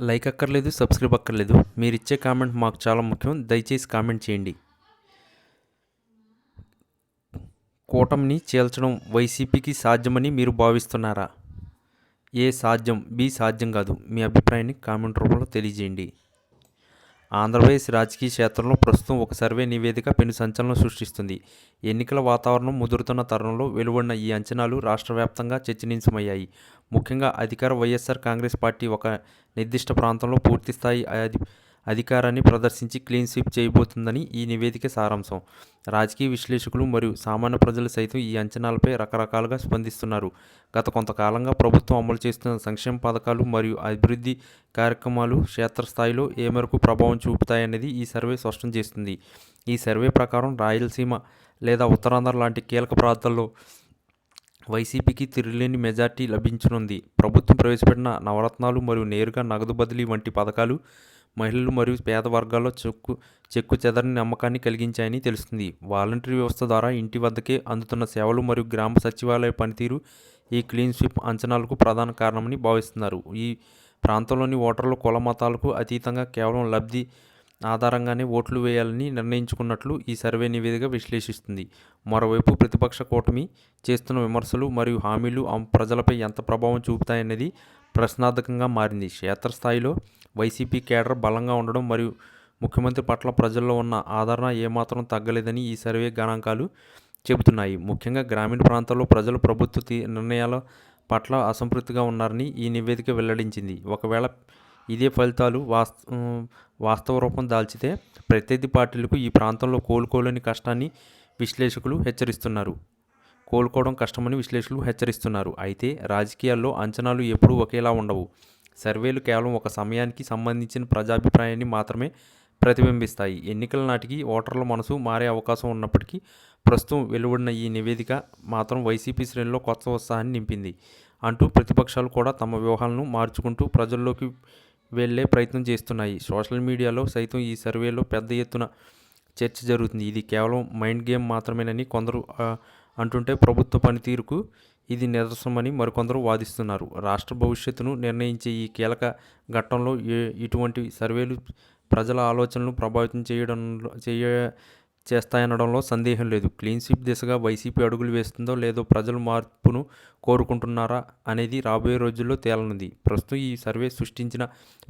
Like అక్కర్లేదు subscribe అక్కర్లేదు. మీరు ఇచ్చే కామెంట్ మాకు చాలా ముఖ్యం. దయచేసి కామెంట్ చేయండి. కూటమిని చీల్చడం వైసీపీకి సాధ్యమని మీరు భావిస్తున్నారా? ఏ సాధ్యం? బి సాధ్యం కాదు. మీ అభిప్రాయాన్ని కామెంట్ రూపంలో తెలియజేయండి. ఆంధ్రప్రదేశ్ రాజకీయ క్షేత్రంలో ప్రస్తుతం ఒక సర్వే నివేదిక పెను సంచలనం సృష్టిస్తుంది. ఎన్నికల వాతావరణం ముదురుతున్న తరుణంలో వెలువడిన ఈ అంచనాలు రాష్ట్ర వ్యాప్తంగా చర్చనీయాంశమయ్యాయి. ముఖ్యంగా అధికార వైఎస్ఆర్ కాంగ్రెస్ పార్టీ ఒక నిర్దిష్ట ప్రాంతంలో పూర్తిస్థాయి అధి అధికారాన్ని ప్రదర్శించి క్లీన్ స్వీప్ చేయబోతుందని ఈ నివేదిక సారాంశం. రాజకీయ విశ్లేషకులు మరియు సామాన్య ప్రజలు సైతం ఈ అంచనాలపై రకరకాలుగా స్పందిస్తున్నారు. గత కొంతకాలంగా ప్రభుత్వం అమలు చేస్తున్న సంక్షేమ పథకాలు మరియు అభివృద్ధి కార్యక్రమాలు క్షేత్రస్థాయిలో ఏ మేరకు ప్రభావం చూపుతాయనేది ఈ సర్వే స్పష్టం చేస్తుంది. ఈ సర్వే ప్రకారం రాయలసీమ లేదా ఉత్తరాంధ్ర లాంటి కీలక ప్రాంతాల్లో వైసీపీకి తిరుగులేని మెజార్టీ లభించనుంది. ప్రభుత్వం ప్రవేశపెట్టిన నవరత్నాలు మరియు నేరుగా నగదు బదిలీ వంటి పథకాలు మహిళలు మరియు పేద వర్గాల్లో చెక్కు చెక్కు చెదరని నమ్మకాన్ని కలిగించాయని తెలుస్తుంది. వాలంటరీ వ్యవస్థ ద్వారా ఇంటి వద్దకే అందుతున్న సేవలు మరియు గ్రామ సచివాలయ పనితీరు ఈ క్లీన్ స్వీప్ అంచనాలకు ప్రధాన కారణమని భావిస్తున్నారు. ఈ ప్రాంతంలోని ఓటర్లు కుల మతాలకు అతీతంగా కేవలం లబ్ధి ఆధారంగానే ఓట్లు వేయాలని నిర్ణయించుకున్నట్లు ఈ సర్వే నివేదిక విశ్లేషిస్తుంది. మరోవైపు ప్రతిపక్ష కూటమి చేస్తున్న విమర్శలు మరియు హామీలు ప్రజలపై ఎంత ప్రభావం చూపుతాయనేది ప్రశ్నార్థకంగా మారింది. క్షేత్రస్థాయిలో వైసీపీ కేడర్ బలంగా ఉండడం మరియు ముఖ్యమంత్రి పట్ల ప్రజల్లో ఉన్న ఆదరణ ఏమాత్రం తగ్గలేదని ఈ సర్వే గణాంకాలు చెబుతున్నాయి. ముఖ్యంగా గ్రామీణ ప్రాంతాల్లో ప్రజలు ప్రభుత్వ నిర్ణయాల పట్ల అసంతృప్తిగా ఉన్నారని ఈ నివేదిక వెల్లడించింది. ఒకవేళ ఇదే ఫలితాలు వాస్త వాస్తవ రూపం దాల్చితే ప్రత్యర్థి పార్టీలకు ఈ ప్రాంతంలో కోలుకోలేని కష్టాన్ని విశ్లేషకులు హెచ్చరిస్తున్నారు. కోలుకోవడం కష్టమని విశ్లేషకులు హెచ్చరిస్తున్నారు. అయితే రాజకీయాల్లో అంచనాలు ఎప్పుడూ ఒకేలా ఉండవు. సర్వేలు కేవలం ఒక సమయానికి సంబంధించిన ప్రజాభిప్రాయాన్ని మాత్రమే ప్రతిబింబిస్తాయి. ఎన్నికల నాటికి ఓటర్ల మనసు మారే అవకాశం ఉన్నప్పటికీ ప్రస్తుతం వెలువడిన ఈ నివేదిక మాత్రం వైసీపీ శ్రేణిలో కొత్త ఉత్సాహాన్ని నింపింది. అంటూ ప్రతిపక్షాలు కూడా తమ వ్యూహాలను మార్చుకుంటూ ప్రజల్లోకి వెళ్ళే ప్రయత్నం చేస్తున్నాయి. సోషల్ మీడియాలో సైతం ఈ సర్వేలో పెద్ద ఎత్తున చర్చ జరుగుతుంది. ఇది కేవలం మైండ్ గేమ్ మాత్రమేనని కొందరు అంటుంటే ప్రభుత్వ పనితీరుకు ఇది నిదర్శనమని మరికొందరు వాదిస్తున్నారు. రాష్ట్ర భవిష్యత్తును నిర్ణయించే ఈ కీలక ఘట్టంలో ఇటువంటి సర్వేలు ప్రజల ఆలోచనలు ప్రభావితం చేయడం చేయ చేస్తాయనడంలో సందేహం లేదు. క్లీన్ స్వీప్ దిశగా వైసీపీ అడుగులు వేస్తుందో లేదో ప్రజలు మార్పును కోరుకుంటున్నారా అనేది రాబోయే రోజుల్లో తేలనుంది. ప్రస్తుతం ఈ సర్వే సృష్టించిన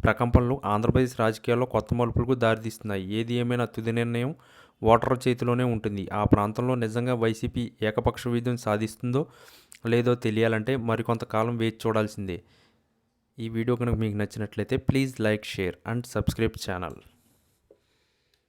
ప్రకంపనలు ఆంధ్రప్రదేశ్ రాజకీయాల్లో కొత్త మలుపులకు దారితీస్తున్నాయి. ఏది ఏమైనా తుది నిర్ణయం ఓటర్ల చేతిలోనే ఉంటుంది. ఆ ప్రాంతంలో నిజంగా వైసీపీ ఏకపక్ష విజయం సాధిస్తుందో లేదో తెలియాలంటే మరికొంతకాలం వేచి చూడాల్సిందే. ఈ వీడియో కనుక మీకు నచ్చినట్లయితే please like share and subscribe channel.